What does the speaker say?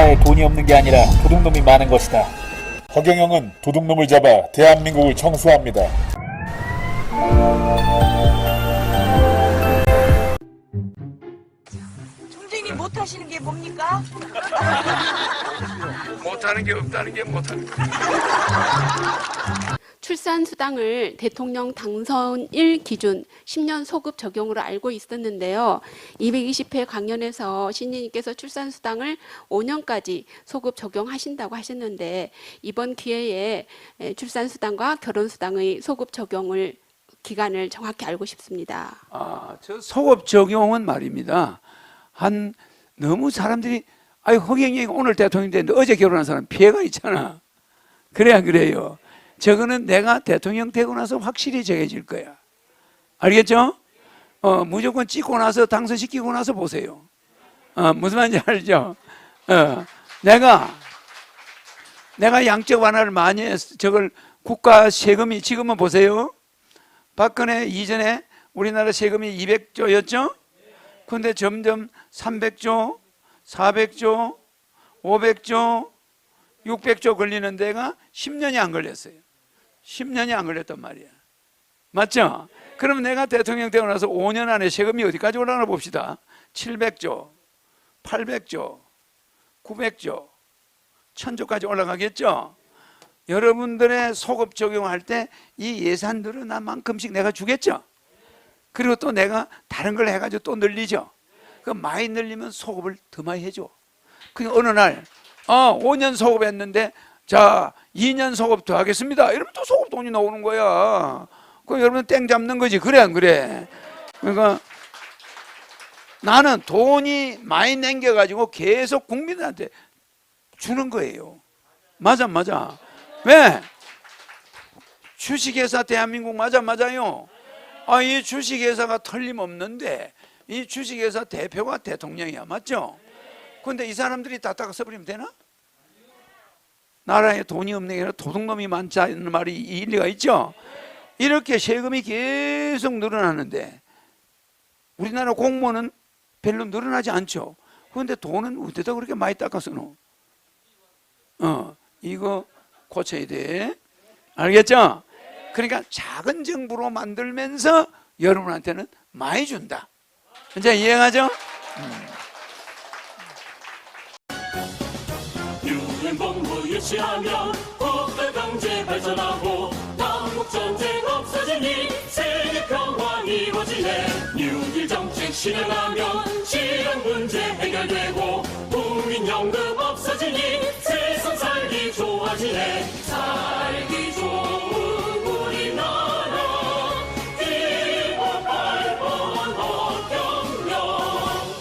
나라에 돈이 없는 게 아니라 도둑놈이 많은 것이다. 허경영은 도둑놈을 잡아 대한민국을 청소합니다. 총재님 못하시는 게 뭡니까? 못하는 게 없다는 게 못하는 게 출산수당을 대통령 당선일 기준 10년 소급 적용으로 알고 있었는데요. 220회 강연에서 신인님께서 출산수당을 5년까지 소급 적용하신다고 하셨는데 이번 기회에 에, 출산수당과 결혼수당의 소급 적용을 기간을 정확히 알고 싶습니다. 아, 저 소급 적용은 말입니다. 한 너무 사람들이 아유 허경영이 오늘 대통령 됐는데 어제 결혼한 사람 피해가 있잖아. 그래야 그래요. 저거는 내가 대통령 되고 나서 확실히 정해질 거야. 알겠죠? 어, 무조건 찍고 나서 당선시키고 나서 보세요. 어, 무슨 말인지 알죠? 어, 내가 내가 양적 완화를 많이 했, 저걸 국가 세금이 지금은 보세요. 박근혜 이전에 우리나라 세금이 200조였죠? 근데 점점 300조, 400조, 500조, 600조 걸리는 데가 10년이 안 걸렸어요. 10년이 안 걸렸단 말이야. 맞죠? 그럼 내가 대통령 되고 나서 5년 안에 세금이 어디까지 올라가나 봅시다. 700조, 800조, 900조, 1000조까지 올라가겠죠? 여러분들의 소급 적용할 때 이 예산들은 나만큼씩 내가 주겠죠? 그리고 또 내가 다른 걸 해가지고 또 늘리죠? 그 많이 늘리면 소급을 더 많이 해줘. 그 어느 날, 어, 5년 소급했는데, 자, 2년 소급 더 하겠습니다. 이러면 또 소급 돈이 나오는 거야. 그 여러분 땡 잡는 거지. 그래, 안 그래? 그러니까 나는 돈이 많이 남겨 가지고 계속 국민들한테 주는 거예요. 맞아, 맞아. 왜? 주식회사 대한민국 맞아, 맞아요. 아, 이 주식회사가 틀림없는데 이 주식회사 대표가 대통령이야. 맞죠? 근데 이 사람들이 다 닦아 써버리면 되나? 나라에 돈이 없는 게 아니라 도둑놈이 많다는 말이 일리가 있죠? 이렇게 세금이 계속 늘어나는데 우리나라 공무원은 별로 늘어나지 않죠. 그런데 돈은 어디다 그렇게 많이 닦아 쓰노? 어, 이거 고쳐야 돼. 알겠죠? 그러니까 작은 정부로 만들면서 여러분한테는 많이 준다. 이제 이해가죠? 유 유치하면 국가 경제 발전하고 남북 전쟁 없어지니 세계 평화 이루어지네 뉴딜 정책 실현하면 실용 문제 해결되고 국민연금 없어지니 세상 살기 좋아지네. 사